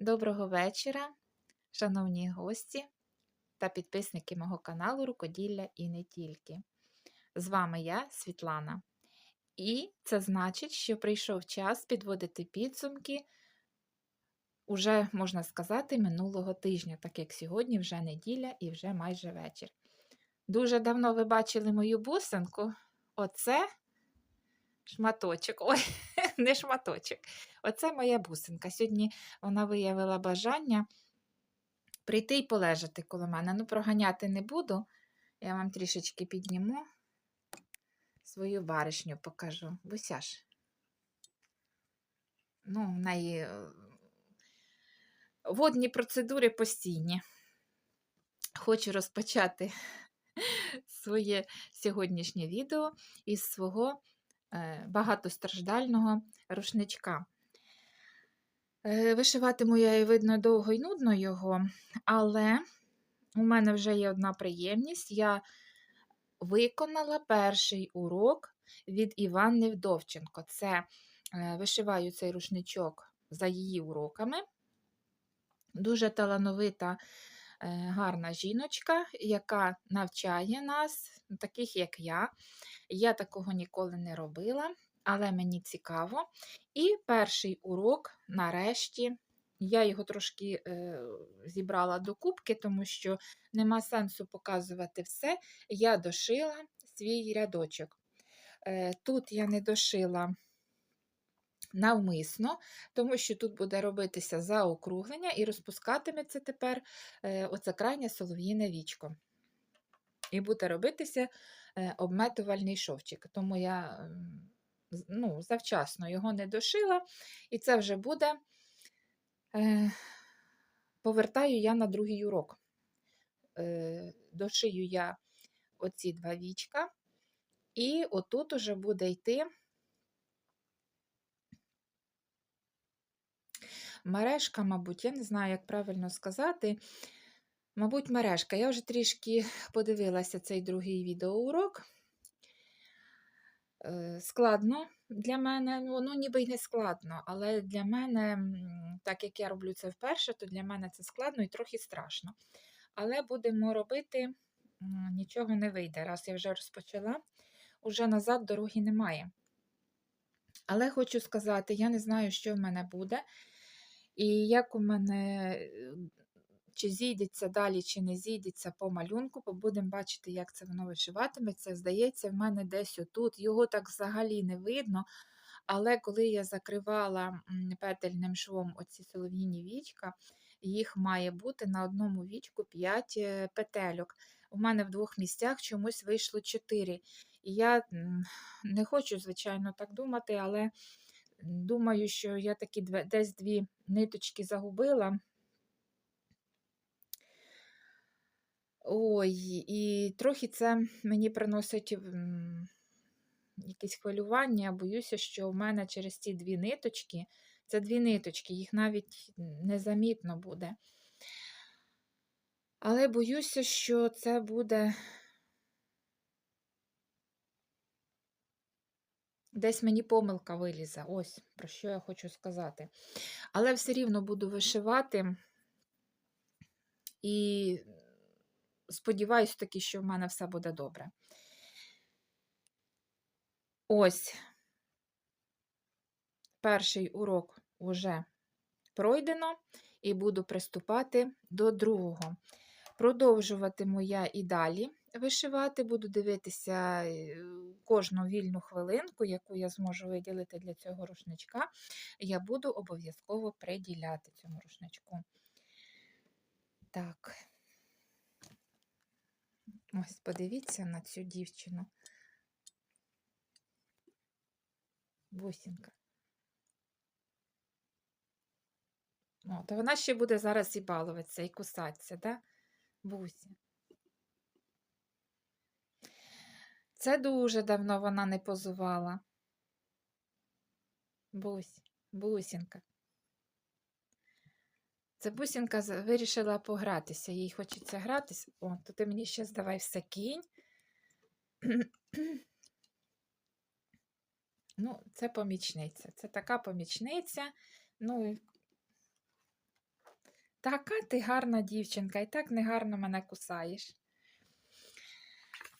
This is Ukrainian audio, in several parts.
Доброго вечора, шановні гості та підписники мого каналу Рукоділля і не тільки. З вами я, Світлана. І це значить, що прийшов час підводити підсумки уже, можна сказати, минулого тижня, так як сьогодні вже неділя і вже майже вечір. Дуже давно ви бачили мою бусинку. Оце шматочок. Ой, не шматочок. Оце моя бусинка. Сьогодні вона виявила бажання прийти і полежати коло мене. Ну, проганяти не буду. Я вам трішечки підніму свою баришню покажу. Бусяш. Ну, в неї е, водні процедури постійні. Хочу розпочати своє сьогоднішнє відео із свого багатостраждального рушничка. Е, Вишиватиму я і видно довго і нудно його, але у мене вже є одна приємність. Я виконала перший урок від Іванни Вдовченко. Це е, вишиваю цей рушничок за її уроками. Дуже талановита, е, гарна жіночка, яка навчає нас, таких як я. Я такого ніколи не робила, але мені цікаво. І перший урок, нарешті, я його трошки е, зібрала до кубки, тому що нема сенсу показувати все. Я дошила свій рядочок. Е, тут я не дошила навмисно, тому що тут буде робитися заокруглення і розпускатиметься тепер е, оце крайнє солов'їне вічко. І буде робитися е, обметувальний шовчик. Тому я ну, завчасно його не дошила, і це вже буде. Е, повертаю я на другий урок. Е, дошию я оці два вічка, і отут уже буде йти мережка, мабуть, я не знаю, як правильно сказати. Мабуть, мережка. Я вже трішки подивилася цей другий відеоурок. Е, Складно для мене, ну, воно ніби й не складно, але для мене, так як я роблю це вперше, то для мене це складно і трохи страшно. Але будемо робити, нічого не вийде. Раз я вже розпочала, уже назад дороги немає. Але хочу сказати, я не знаю, що в мене буде, і як у мене, чи зійдеться далі, чи не зійдеться по малюнку, будемо бачити, як це воно вишиватиметься. Здається, в мене десь отут. Його так взагалі не видно. Але коли я закривала петельним швом оці солов'їні вічка, їх має бути на одному вічку 5 петельок. У мене в двох місцях чомусь вийшло 4. І я не хочу, звичайно, так думати, але думаю, що я такі десь дві ниточки загубила. Ой, і трохи це мені приносить якісь хвилювання. Боюся, що в мене через ці дві ниточки, це дві ниточки, їх навіть незамітно буде. Але боюся, що це буде десь мені помилка вилізе. Ось про що я хочу сказати. Але все рівно буду вишивати. І сподіваюся таки, що в мене все буде добре. Ось перший урок вже пройдено, і буду приступати до другого. Продовжуватиму я і далі вишивати, буду дивитися е, кожну вільну хвилинку, яку я зможу виділити для цього рушничка, я буду обов'язково приділяти цьому рушничку. Так. Ось, подивіться на цю дівчину. Бусінка. О, то вона ще буде зараз і балуватися, і кусатися, да? Буся. Це дуже давно вона не позувала. Бусь, бусінка. Це бусінка вирішила погратися, їй хочеться гратися. О, то ти мені ще давай все кінь. Ну, це помічниця. Це така помічниця. Ну, Така ти гарна дівчинка, і так негарно мене кусаєш.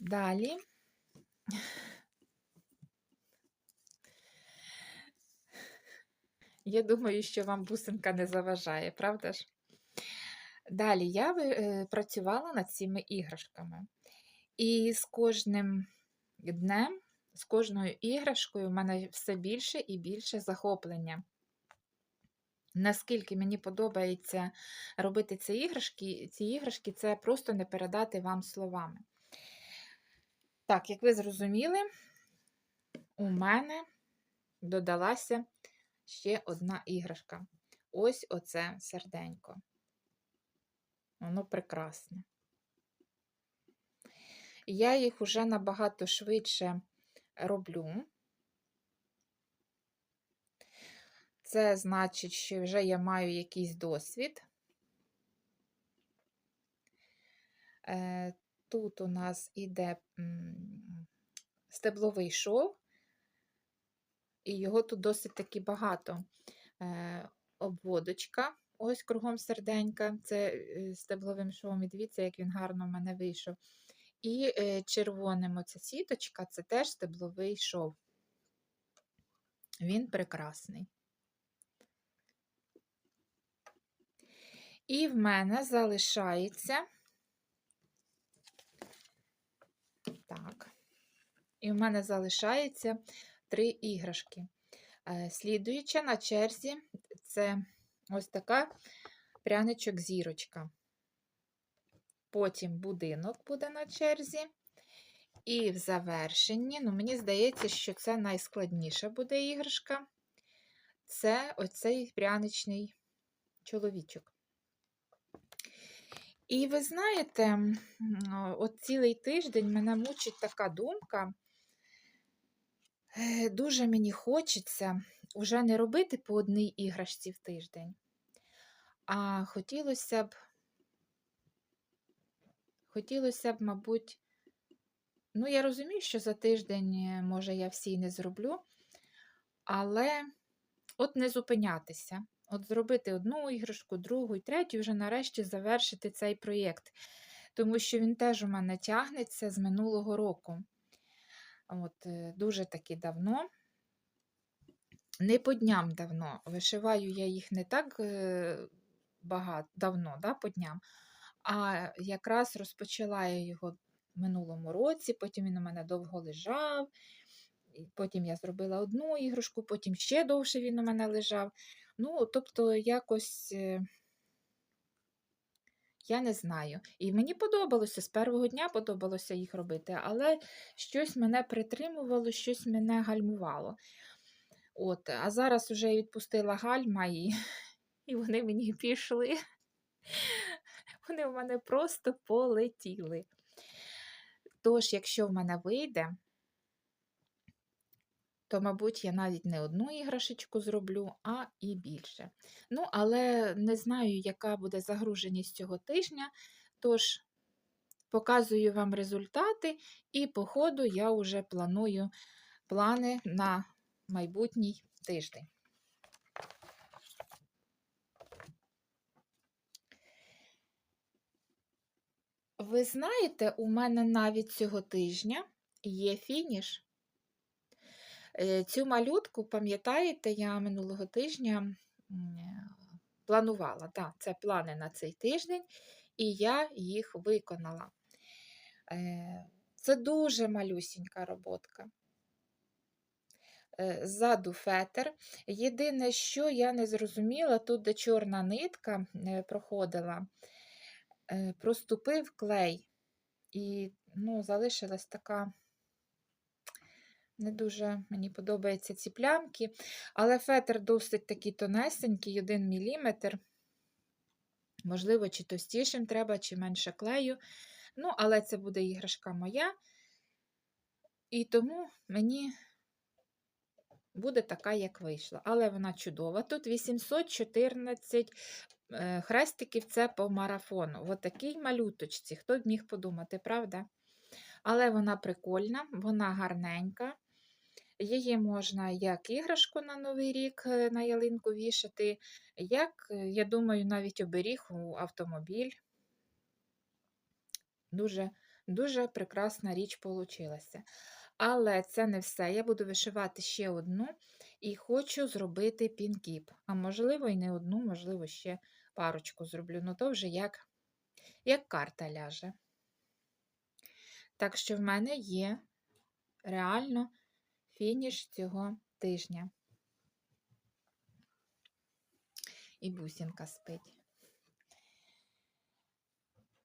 Далі. Я думаю, що вам бусинка не заважає, правда ж? Далі я е, працювала над цими іграшками. І з кожним днем, з кожною іграшкою в мене все більше і більше захоплення. Наскільки мені подобається робити ці іграшки, ці іграшки це просто не передати вам словами. Так, як ви зрозуміли, у мене додалася ще одна іграшка. Ось оце серденько. Воно прекрасне. Я їх уже набагато швидше роблю. Це значить, що вже я маю якийсь досвід. Е, Тут у нас іде стебловий шов, і його тут досить таки багато. Е, Обводочка, ось кругом серденька, це е, стебловим шовом, і дивіться, як він гарно в мене вийшов. І е, червоним оця сіточка це теж стебловий шов. Він прекрасний. І в мене залишається. Так. І в мене залишається три іграшки. Е, Слідуюча на черзі це ось така пряничок зірочка. Потім будинок буде на черзі. І в завершенні, ну, мені здається, що це найскладніша буде іграшка. Це оцей пряничний чоловічок. І ви знаєте, от цілий тиждень мене мучить така думка. Е, Дуже мені хочеться вже не робити по одній іграшці в тиждень, а хотілося б, хотілося б, мабуть, ну, я розумію, що за тиждень, е, може, я всі не зроблю, але от не зупинятися. От зробити одну іграшку, другу і третю, вже нарешті завершити цей проєкт. Тому що він теж у мене тягнеться з минулого року. От, е, Дуже таки давно. Не по дням давно. Вишиваю я їх не так е, багато, давно, да, по дням, а якраз розпочала я його в минулому році, потім він у мене довго лежав. Потім я зробила одну іграшку, потім ще довше він у мене лежав. Ну, тобто, якось е, я не знаю. І мені подобалося, з першого дня подобалося їх робити, але щось мене притримувало, щось мене гальмувало. От, а зараз вже відпустила гальма, і, і вони мені пішли. Вони в мене просто полетіли. Тож, якщо в мене вийде, то, мабуть, я навіть не одну іграшечку зроблю, а і більше. Ну, але не знаю, яка буде загруженість цього тижня. Тож, показую вам результати, і по ходу я вже планую плани на майбутній тиждень. Ви знаєте, у мене навіть цього тижня є фініш. Е, Цю малютку, пам'ятаєте, я минулого тижня е, планувала. Так, це плани на цей тиждень, і я їх виконала. Е, Це дуже малюсінька роботка. Ззаду фетр. Єдине, що я не зрозуміла, тут, де чорна нитка проходила, проступив клей, і ну, залишилась така. Не дуже мені подобаються ці плямки, але фетр досить такий тонесенький, 1 мм. Можливо, чи товстішим треба, чи менше клею. Ну, але це буде іграшка моя. І тому мені буде така, як вийшла. Але вона чудова. Тут 814 е, хрестиків це по марафону. От такій малюточці, хто б міг подумати, правда? Але вона прикольна, вона гарненька. Її можна як іграшку на Новий рік е, на ялинку вішати, як, е, я думаю, навіть оберіг у автомобіль. Дуже, дуже прекрасна річ получилася. Але це не все. Я буду вишивати ще одну і хочу зробити пінкіп. А можливо, і не одну, можливо, ще парочку зроблю. Ну, то вже як, як карта ляже. Так що в мене є реально фініш цього тижня. І бусинка спить.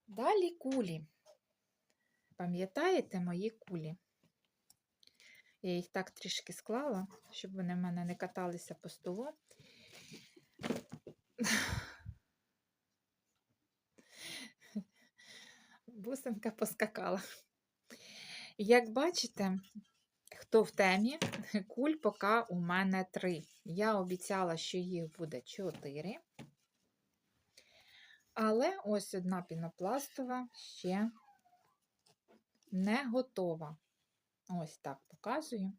Далі кулі. Пам'ятаєте мої кулі? Я їх так трішки склала, щоб вони в мене не каталися по столу. Бусинка поскакала. Як бачите, хто в темі, куль поки у мене три. Я обіцяла, що їх буде чотири. Але ось одна пінопластова ще не готова. Ось так показую.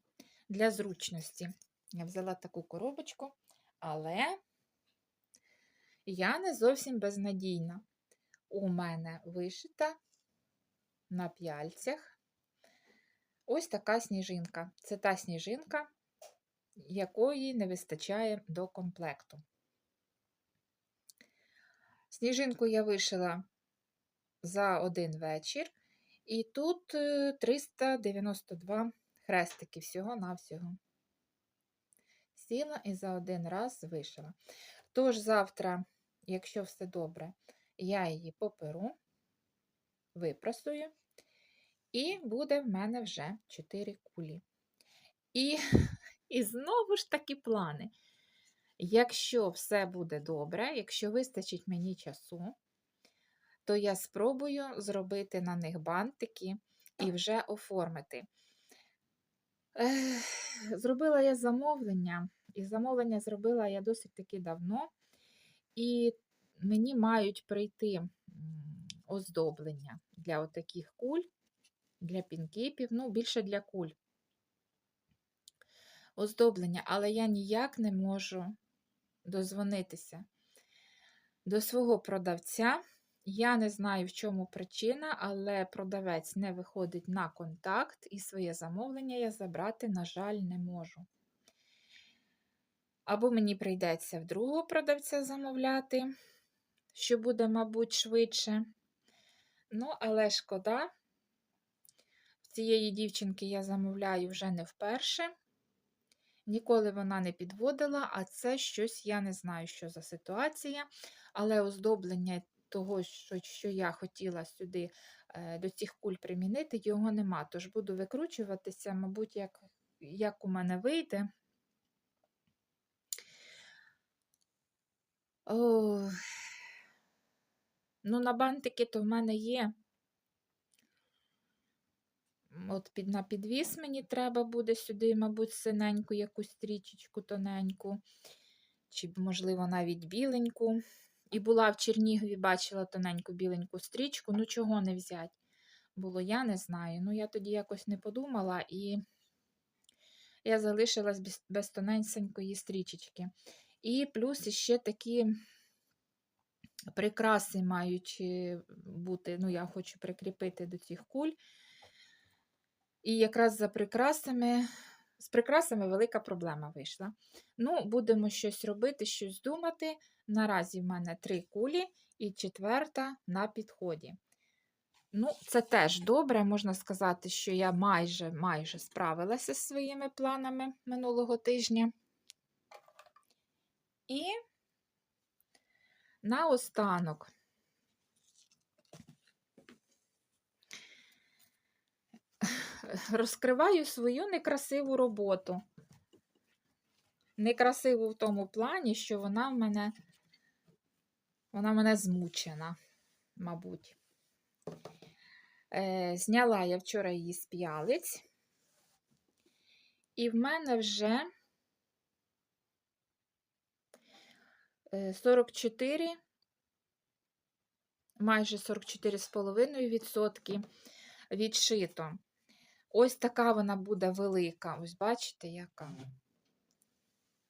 Для зручності. Я взяла таку коробочку, але я не зовсім безнадійна. У мене вишита на п'яльцях ось така сніжинка. Це та сніжинка, якої не вистачає до комплекту. Сніжинку я вишила за один вечір, і тут е, 392 хрестики всього-навсього. Сіла і за один раз вишила. Тож завтра, якщо все добре, я її поперу, випрасую, і буде в мене вже 4 кулі. І, і знову ж таки плани. Якщо все буде добре, якщо вистачить мені часу, то я спробую зробити на них бантики і вже оформити. Ех, Зробила я замовлення, і замовлення зробила я досить таки давно, і мені мають прийти оздоблення для отаких куль, для пінкіпів, ну, більше для куль. Оздоблення, але я ніяк не можу дозвонитися до свого продавця. Я не знаю, в чому причина, але продавець не виходить на контакт, і своє замовлення я забрати, на жаль, не можу. Або мені прийдеться в другого продавця замовляти, що буде, мабуть, швидше. Ну, але шкода, цієї дівчинки я замовляю вже не вперше. Ніколи вона не підводила, а це щось, я не знаю, що за ситуація, але оздоблення того, що, що я хотіла сюди е, до цих куль примінити, його нема. Тож буду викручуватися, мабуть, як, як у мене вийде. О, ну, на бантики то в мене є. От під, на підвіс мені треба буде сюди, мабуть, синеньку якусь стрічечку тоненьку, чи, можливо, навіть біленьку. І була в Чернігові, бачила тоненьку біленьку стрічку, ну чого не взяти? Було, я не знаю. Ну, я тоді якось не подумала, і я залишилась без, без тоненької стрічечки. І плюс іще такі прикраси мають е, бути, ну, я хочу прикріпити до цих куль. І якраз за прикрасами, з прикрасами велика проблема вийшла. Ну, будемо щось робити, щось думати. Наразі в мене три кулі і четверта на підході. Ну, це теж добре, можна сказати, що я майже майже справилася з своїми планами минулого тижня. І наостанок розкриваю свою некрасиву роботу. Некрасиву в тому плані, що вона в мене вона в мене змучена, мабуть. Е, Зняла я вчора її з п'ялиць, і в мене вже 44, майже 44,5% відшито. Ось така вона буде велика. Ось бачите, яка?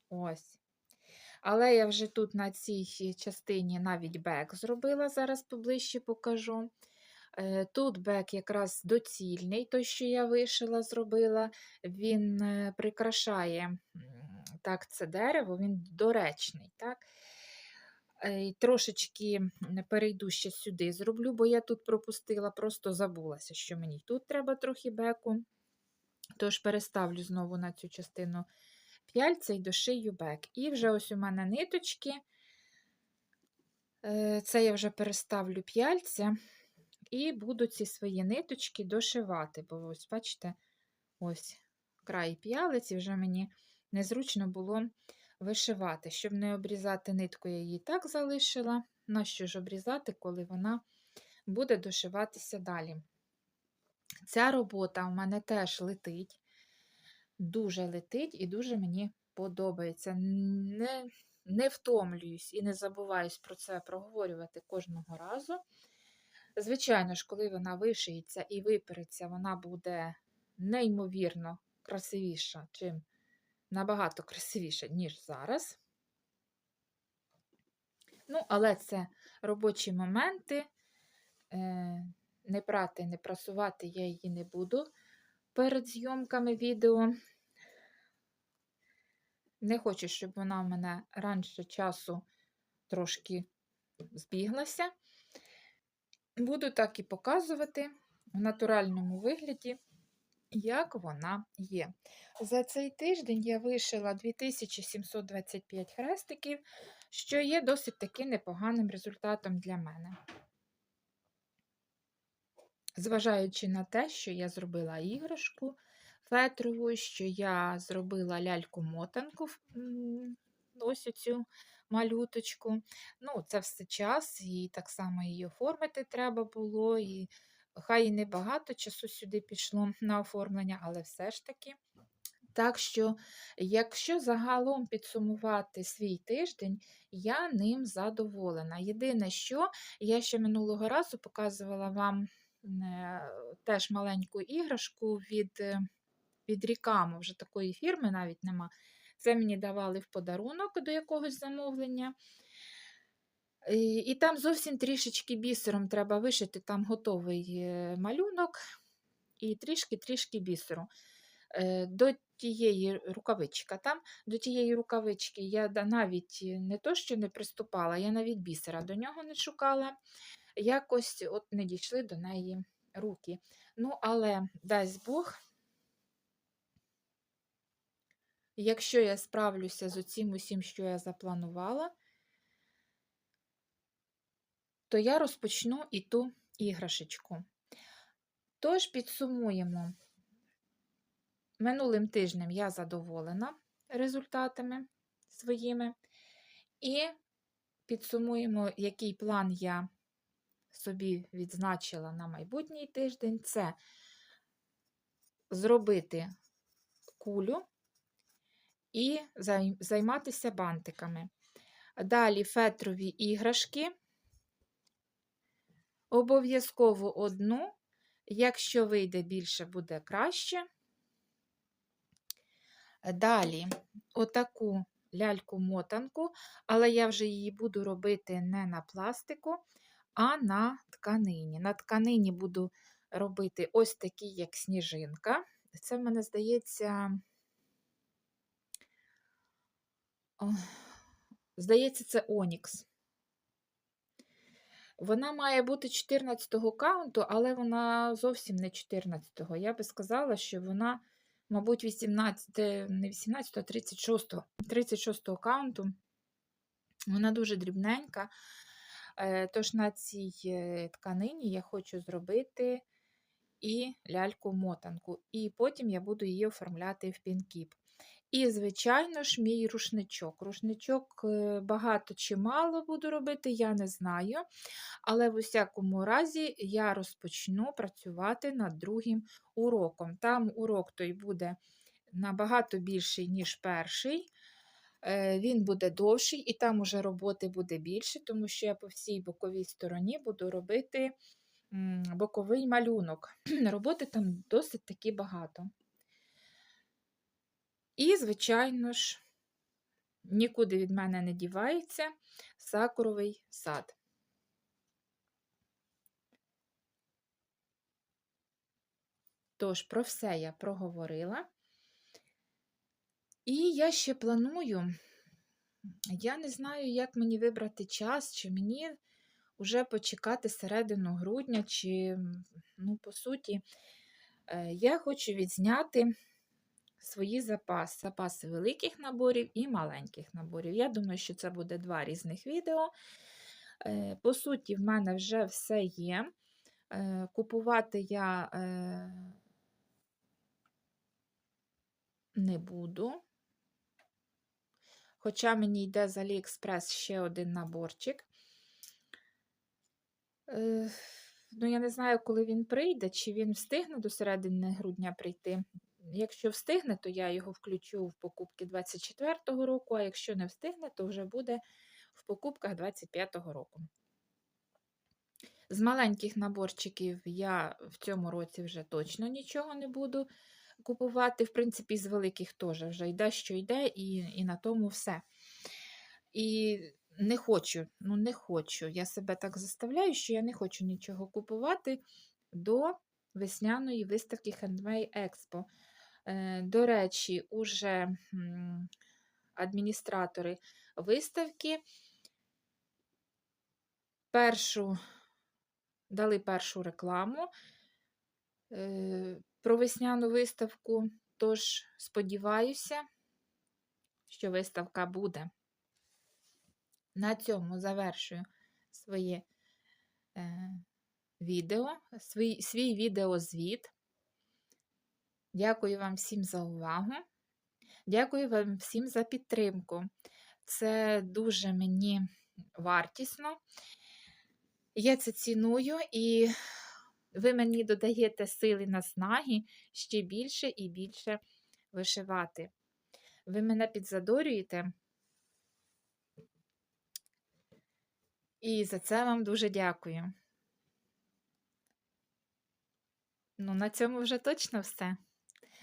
Ось. Але я вже тут на цій частині навіть бек зробила, зараз поближче покажу. Е, Тут бек якраз доцільний, той, що я вишила, зробила, він е, прикрашає так, це дерево, він доречний. так. Е, Трошечки перейду ще сюди зроблю, бо я тут пропустила, просто забулася, що мені тут треба трохи беку. Тож переставлю знову на цю частину п'яльця і дошию бек. І вже ось у мене ниточки. Е, Це я вже переставлю п'яльця і буду ці свої ниточки дошивати. Бо ось, бачите, ось край п'ялиці вже мені незручно було вишивати. Щоб не обрізати нитку, я її так залишила. Нащо ж обрізати, коли вона буде дошиватися далі? Ця робота у мене теж летить, дуже летить і дуже мені подобається. Не, не втомлююсь і не забуваюсь про це проговорювати кожного разу. Звичайно ж, коли вона вишиється і випереться, вона буде неймовірно красивіша, чим набагато красивіша, ніж зараз. Ну, але це робочі моменти. Е, не прати, не прасувати я її не буду перед зйомками відео. Не хочу, щоб вона в мене раніше часу трошки збіглася. Буду так і показувати в натуральному вигляді, як вона є. За цей тиждень я вишила 2725 хрестиків, що є досить таки непоганим результатом для мене. Зважаючи на те, що я зробила іграшку фетрову, що я зробила ляльку-мотанку, ось цю малюточку. Ну, це все час, і так само її оформити треба було. і Хай і небагато часу сюди пішло на оформлення, але все ж таки. Так що, якщо загалом підсумувати свій тиждень, я ним задоволена. Єдине, що я ще минулого разу показувала вам е, теж маленьку іграшку від е, від Рікамо, вже такої фірми навіть нема. Це мені давали в подарунок до якогось замовлення. І, там зовсім трішечки бісером треба вишити, там готовий е, малюнок і трішки-трішки бісеру. Е, До тієї рукавичка там, до тієї рукавички я навіть не то, що не приступала, я навіть бісера до нього не шукала. Якось от не дійшли до неї руки. Ну, але дасть Бог, якщо я справлюся з усім усім, що я запланувала, то я розпочну і ту іграшечку. Тож підсумуємо. Минулим тижнем я задоволена результатами своїми. І підсумуємо, який план я собі відзначила на майбутній тиждень це зробити кулю і займатися бантиками. Далі фетрові іграшки. Обов'язково одну, якщо вийде більше, буде краще. Далі отаку ляльку-мотанку, але я вже її буду робити не на пластику, а на тканині. На тканині буду робити ось такі, як сніжинка. Це мене здається, здається, це Онікс. Вона має бути 14-го каунту, але вона зовсім не 14-го. Я би сказала, що вона, мабуть, 18, не 18, а 36 36 каунту. Вона дуже дрібненька. Е, тож на цій е, тканині я хочу зробити і ляльку-мотанку, і потім я буду її оформляти в пінкіп. І, звичайно ж, мій рушничок. Рушничок е, багато чи мало буду робити, я не знаю. Але в усякому разі я розпочну працювати над другим уроком. Там урок той буде набагато більший, ніж перший. Е, він буде довший, і там уже роботи буде більше, тому що я по всій боковій стороні буду робити боковий малюнок. Роботи там досить таки багато. І, звичайно ж, нікуди від мене не дівається сакуровий сад. Тож, про все я проговорила. І я ще планую, я не знаю, як мені вибрати час, чи мені вже почекати середину грудня, чи, ну, по суті, е, я хочу відзняти свої запаси, запаси великих наборів і маленьких наборів. Я думаю, що це буде два різних відео. Е, По суті, в мене вже все є. Е, Купувати я е, не буду. Хоча мені йде з Аліекспрес ще один наборчик. Ну, я не знаю, коли він прийде, чи він встигне до середини грудня прийти. Якщо встигне, то я його включу в покупки 24-го року, а якщо не встигне, то вже буде в покупках 25-го року. З маленьких наборчиків я в цьому році вже точно нічого не буду купувати. В принципі, з великих теж вже йде, що йде, і, і на тому все. І не хочу, ну не хочу. Я себе так заставляю, що я не хочу нічого купувати до весняної виставки Handmade Expo. Е, До речі, уже адміністратори виставки першу, дали першу рекламу е, про весняну виставку, тож сподіваюся, що виставка буде. На цьому завершую своє е, відео, свій, свій відеозвіт. Дякую вам всім за увагу. Дякую вам всім за підтримку. Це дуже мені вартісно. Я це ціную, і ви мені додаєте сили наснаги ще більше і більше вишивати. Ви мене підзадорюєте. І за це вам дуже дякую. Ну, на цьому вже точно все.